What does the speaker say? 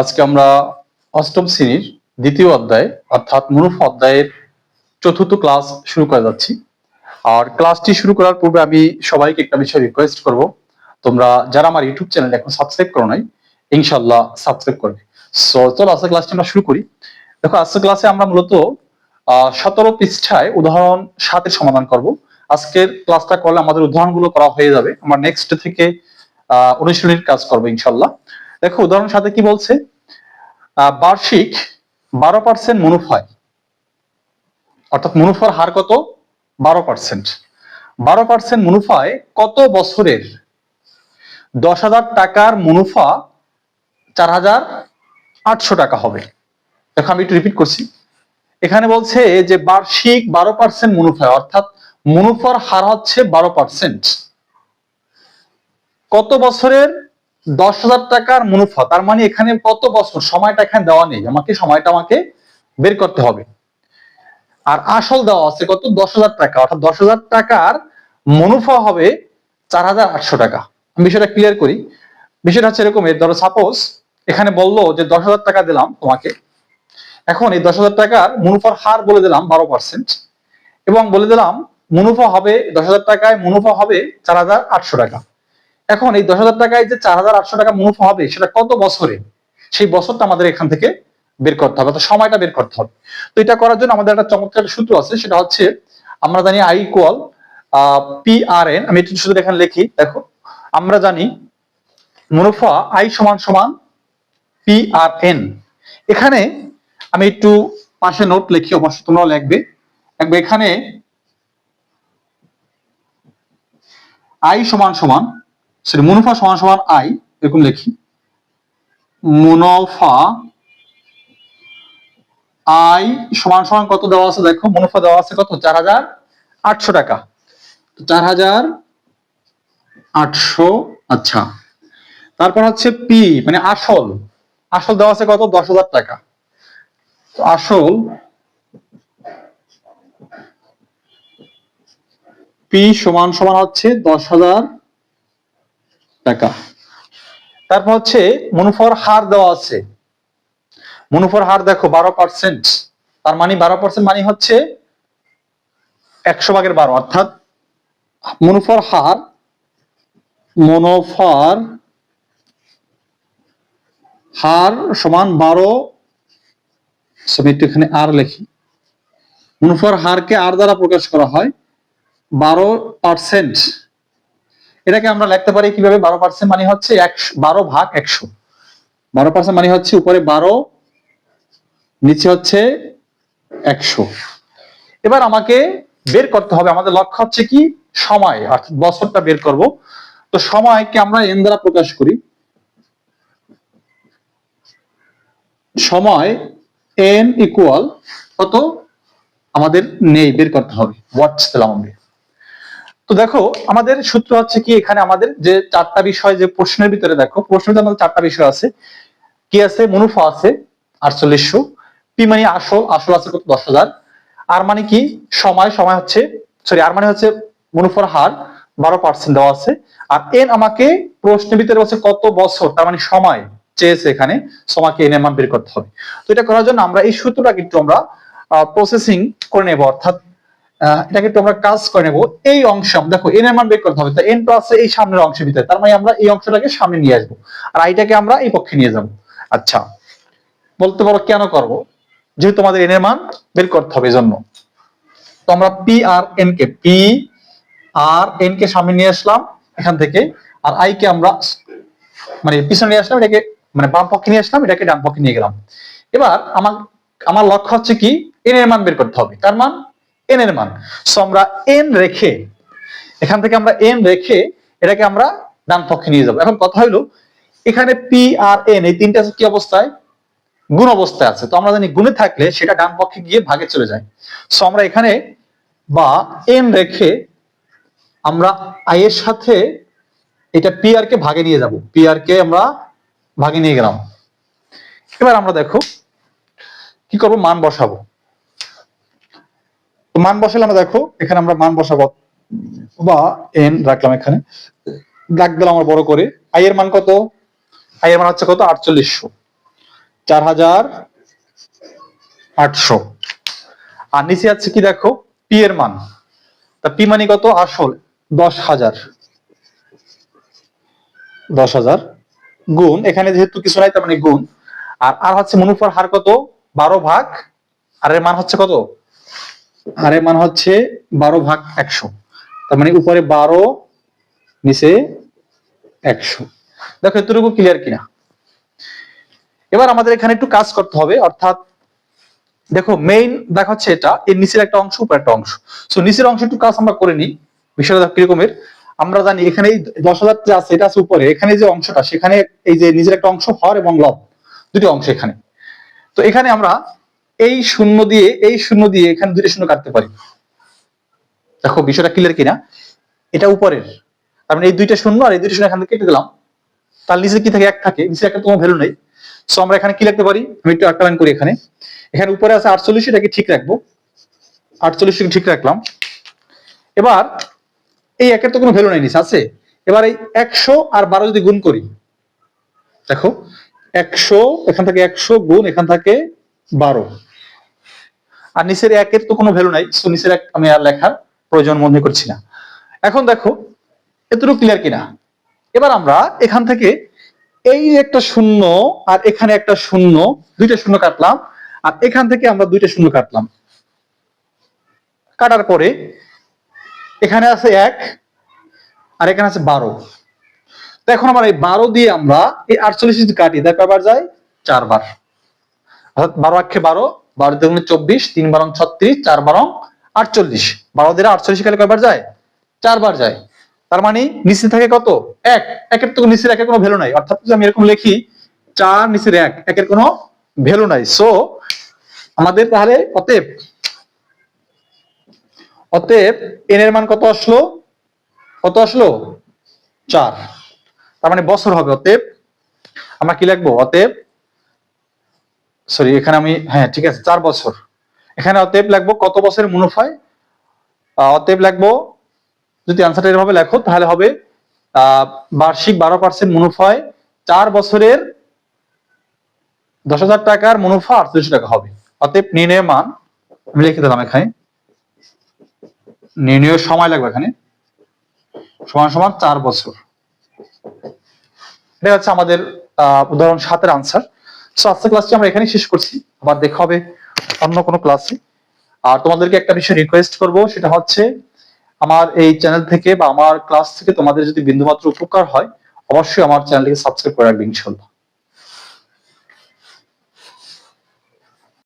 আজকে আমরা অষ্টম শ্রেণির দ্বিতীয় অধ্যায়, অর্থাৎ মুনাফা অধ্যায়ের চতুর্থ ক্লাস শুরু করে যাচ্ছি। আর ক্লাসটি শুরু করার পূর্বে আমি সবাইকে একটা বিষয় রিকোয়েস্ট করব। তোমরা যারা আমার ইউটিউব চ্যানেল এখন সাবস্ক্রাইব করো নাই ইনশাল্লাহ সাবস্ক্রাইব করবে। সো চলো আজকে ক্লাসটি আমরা শুরু করি। দেখো আজকে ক্লাসে আমরা মূলত সতেরো পৃষ্ঠায় উদাহরণ সাতের সমাধান করব। আজকের ক্লাসটা করলে আমাদের উদাহরণগুলো করা হয়ে যাবে। আমরা নেক্সট থেকে অনুশীলনীর কাজ করব ইনশাল্লাহ দেখো, উদাহরণ সাথে কি বলছে? বার্ষিক বারো পার্সেন্ট মুনাফায়। অর্থাৎ মুনাফার হার কত? বারো পার্সেন্ট বারো পার্সেন্ট মুনাফায় কত বছরের? দশ হাজার টাকার মুনাফা চার হাজার আটশো টাকা হবে। দেখো, আমি একটু রিপিট করছি। এখানে বলছে যে বার্ষিক বারো পার্সেন্ট মুনাফায়, অর্থাৎ মুনাফার হার হচ্ছে বারো পার্সেন্ট কত বছরের? দশ হাজার টাকার মুনাফা, তার মানে এখানে কত বছর? সময়টা এখানে দেওয়া নেই। আমাকে, সময়টা আমাকে বের করতে হবে। আর আসল দেওয়া আছে কত? দশ হাজার টাকা। অর্থাৎ দশ হাজার টাকার মুনাফা হবে চার হাজার আটশো টাকা। আমি বিষয়টা ক্লিয়ার করি। বিষয়টা হচ্ছে এরকম। এর ধরো সাপোজ এখানে বলল যে দশ হাজার টাকা দিলাম তোমাকে। এখন এই দশ হাজার টাকার মুনাফার হার বলে দিলাম বারো পার্সেন্ট এবং বলে দিলাম মুনাফা হবে, দশ হাজার টাকায় মুনাফা হবে চার হাজার আটশো টাকা। এখন এই দশ হাজার টাকায় যে চার হাজার আটশো টাকা মুনাফা হবে, সেটা কত বছরে? সেই বছরটা আমাদের এখান থেকে বের করতে হবে, অর্থাৎ সময়টা বের করতে হবে। তো এটা করার জন্য আমাদের একটা চমৎকার সূত্র আছে, সেটা হচ্ছে আমরা জানি I equal P R N আমি একটু শুধু এখানে লিখি, দেখো, আমরা জানি মুনাফা আই সমান সমান পি আর এন এখানে আমি একটু পাশে নোট লিখি অবশ্যই তোমরাও লিখবে। এখানে আই সমান সমান সরি মুনাফা সমান সমান আই, এরকম লিখি। মুনাফা আই সমান সমান কত দেওয়া আছে? দেখো, মুনাফা দেওয়া আছে কত? চার হাজার আটশো টাকা। চার হাজার আটশো আচ্ছা। তারপর হচ্ছে পি মানে আসল। আসল দেওয়া আছে কত? দশ হাজার টাকা। আসল পি সমান সমান হচ্ছে দশ হাজার টাকা। তারপর হচ্ছে মুনাফার হার দেওয়া আছে। মুনাফার হার দেখো বারো পার্সেন্ট তার মানে বারো পার্সেন্ট মানে হচ্ছে একশো ভাগের বারো, অর্থাৎ মুনাফার হার মুনাফার হার সমান বারো একটু এখানে আর লেখি। মুনাফার হারকে আর দ্বারা প্রকাশ করা হয়, বারো পার্সেন্ট এটাকে আমরা লিখতে পারি কীভাবে? বারো পার্সেন্ট মানে হচ্ছে একশো বারো ভাগ একশো। বারো পার্সেন্ট মানে হচ্ছে উপরে বারো, নিচে হচ্ছে একশো। এবার আমাকে বের করতে হবে। আমাদের লক্ষ্য হচ্ছে কি? সময়, অর্থাৎ বছরটা বের করব। তো সময়কে আমরা এন দ্বারা প্রকাশ করি। সময় এন ইকুয়াল কত? আমাদের নেই, বের করতে হবে। ওয়াটস পেলাম আমরা তো দেখো, আমাদের সূত্র হচ্ছে কি, এখানে আমাদের যে চারটা বিষয়, যে প্রশ্নের ভিতরে দেখো, প্রশ্নের আমাদের চারটা বিষয় আছে। কি আছে? মুনাফা আছে, আটচল্লিশশো। পি মানে আসল আসল আছে কত? দশ হাজার আর মানে কি? সময় সময় হচ্ছে সরি আর মানে হচ্ছে মুনাফার হার বারো পার্সেন্ট দেওয়া আছে। আর এন আমাকে প্রশ্নের ভিতরে হচ্ছে কত বছর? তার মানে সময় চেয়েছে এখানে। সময়কে এন এর মান বের করতে হবে। তো এটা করার জন্য আমরা এই সূত্রটা কিন্তু আমরা প্রসেসিং করে নেব। অর্থাৎ এটাকে আমরা কাজ করে নেব। এই অংশ, দেখো এন এর মান বের করতে হবে। তো এন আছে এই সামনের অংশের ভিতরে, তার মানে আমরা এই অংশটাকে সামনে নিয়ে আসব। আর আইটাকে আমরা এই পক্ষে নিয়ে যাব। আচ্ছা বলতে পারো কেন করব? যেহেতু তোমাদের এন এর মান বের করতে হবে এজন্য। তো আমরা পি আর এন কে পি আর এন কে সামনে নিয়ে আসলাম এখান থেকে, আর আই কে আমরা মানে পিছনে নিয়ে আসলাম, এটাকে মানে বাম পক্ষে নিয়ে আসলাম, এটাকে ডান পক্ষে নিয়ে গেলাম। এবার আমার আমার লক্ষ্য হচ্ছে কি? এন এর মান বের করতে হবে। তার মান এন এর মান। সো আমরা এন রেখে, এখান থেকে আমরা এন রেখে এটাকে আমরা ডান পক্ষে নিয়ে যাব। এখন কথা হলো এখানে পি আর এন এই তিনটা কি অবস্থায়? গুণ অবস্থায় আছে। তো আমরা জানি গুণে থাকলে সেটা ডান পক্ষে গিয়ে ভাগে চলে যায়। সো আমরা এখানে বা এন রেখে আমরা আই এর সাথে এটা পি আর কে ভাগে নিয়ে যাব। পি আর কে আমরা ভাগে নিয়ে গেলাম। এবার আমরা দেখো, কি করব? মান বসাবো। তো মান বসালে আমরা দেখো, এখানে আমরা মান বসাবো বা এন রাখলাম এখানে। দাগ দিলাম আমরা বড় করে। আই এর মান কত? আই এর মান হচ্ছে কত? আটচল্লিশশো। চার হাজার আটশো। আর নিচে আছে কি দেখো? পি এর মান। তা পি মানে কত? আসল। দশ হাজার। দশ হাজার গুণ। এখানে যেহেতু কিছু নাই, তার মানে গুণ। আর আর হচ্ছে মুনাফার হার কত? বারো ভাগ। আর এর মান হচ্ছে কত? আর এর মান হচ্ছে বারো ভাগ একশো। তার মানে উপরে বারো, নিচে একশো। দেখো এতটুকু ক্লিয়ার কিনা? এবার আমাদের এখানে একটু কাজ করতে হবে, অর্থাৎ দেখো মেইন দেখা হচ্ছে এটা, এর নিচের একটা অংশ উপর একটা অংশ। সো নিচের অংশ একটু কাজ আমরা করে নিই, বিষয়টা কিরকমের। আমরা জানি এখানে এই দশ হাজার যে আছে, এটা আছে উপরে। এখানে যে অংশটা, সেখানে এই যে নিজের একটা অংশ, হর এবং লব, দুটি অংশ এখানে। তো এখানে আমরা এই শূন্য দিয়ে, এই শূন্য দিয়ে এখানে দুটি শূন্য কাটতে পারি। দেখো, বিষয়টা ক্লিয়ার কিনা? এটা উপরের। তার মানে এই দুইটা শূন্য আর এই দুইটা শূন্য এখান থেকে কেটে দিলাম। তার নিচে কি থাকে? এক থাকে। নিচে একটা কোনো ভ্যালু নেই। সো আমরা এখানে কি লিখতে পারি? আমি একটু লাইন করি এখানে। এখানে উপরে আছে আটচল্লিশ, এটাকে ঠিক রাখব। আটচল্লিশ ঠিক রাখলাম। এবার, এই একের তো কোনো ভ্যালু নাই নিচে, আছে? এবার এই একশো আর বারো যদি গুণ করি, দেখো, একশো, এখান থেকে একশো গুণ, এখান থেকে বারো। আর নিচের একের তো কোনো ভ্যালু নাই সো নিচের এক আমি আর লেখার প্রয়োজন মনে করছি না। এখন দেখো, এতটুকু ক্লিয়ার কিনা? এবার আমরা এখান থেকে এই একটা শূন্য আর এখানে একটা শূন্য, দুইটা শূন্য কাটলাম, আর এখান থেকে আমরা দুইটা শূন্য কাটলাম। কাটার পরে এখানে আছে এক আর এখানে আছে বারো। তো এখন আমার এই বারো দিয়ে আমরা এই আটচল্লিশ কাটি দেখ যায়? চারবার। অর্থাৎ বারো আক্ষে বারো বারো দুগুণে চব্বিশ, তিন বারং ছত্রিশ, চার বারং আটচল্লিশ। বারো দিয়ে আটচল্লিশ কালে কয়বার যায়? চারবার যায়। তার মানে নিচে থাকে কত? এক। একের তো নিচের একের কোনো ভ্যালু নাই। অর্থাৎ যদি আমি এরকম লিখি, চার নিচের এক, একের কোনো ভ্যালু নাই। সো আমাদের তাহলে অতএব অতএব এন এর মান কত আসলো? কত আসলো? চার। তার মানে বছর হবে। অতএব, আমরা কি লিখব? অতএব সরি এখানে আমি হ্যাঁ ঠিক আছে, চার বছর। এখানে অতএব লাগবো কত বছরের মুনাফায় অতএব লাগবো, যদি আনসারটা এভাবে লেখো, তাহলে হবে বার্ষিক বারো পার্সেন্ট মুনাফায় চার বছরের দশ হাজার টাকার মুনাফা আটত্রিশশো টাকা হবে। অতএব নির্ণয় মান, আমি লিখে দিলাম এখানে। নির্ণয় সময় লাগবে এখানে। সমান সমান চার বছর। এটা হচ্ছে আমাদের উদাহরণ সাতের আনসার সো আজকের ক্লাসটি আমরা এখানেই শেষ করছি। আবার দেখা হবে অন্য কোনো ক্লাসে আর তোমাদেরকে একটা বিষয় রিকোয়েস্ট করব, সেটা হচ্ছে, আমার এই চ্যানেল থেকে বা আমার ক্লাস থেকে তোমাদের যদি বিন্দুমাত্র উপকার হয়, অবশ্যই আমার চ্যানেলটিকে সাবস্ক্রাইব করে রাখবে, ইনশাল্লাহ।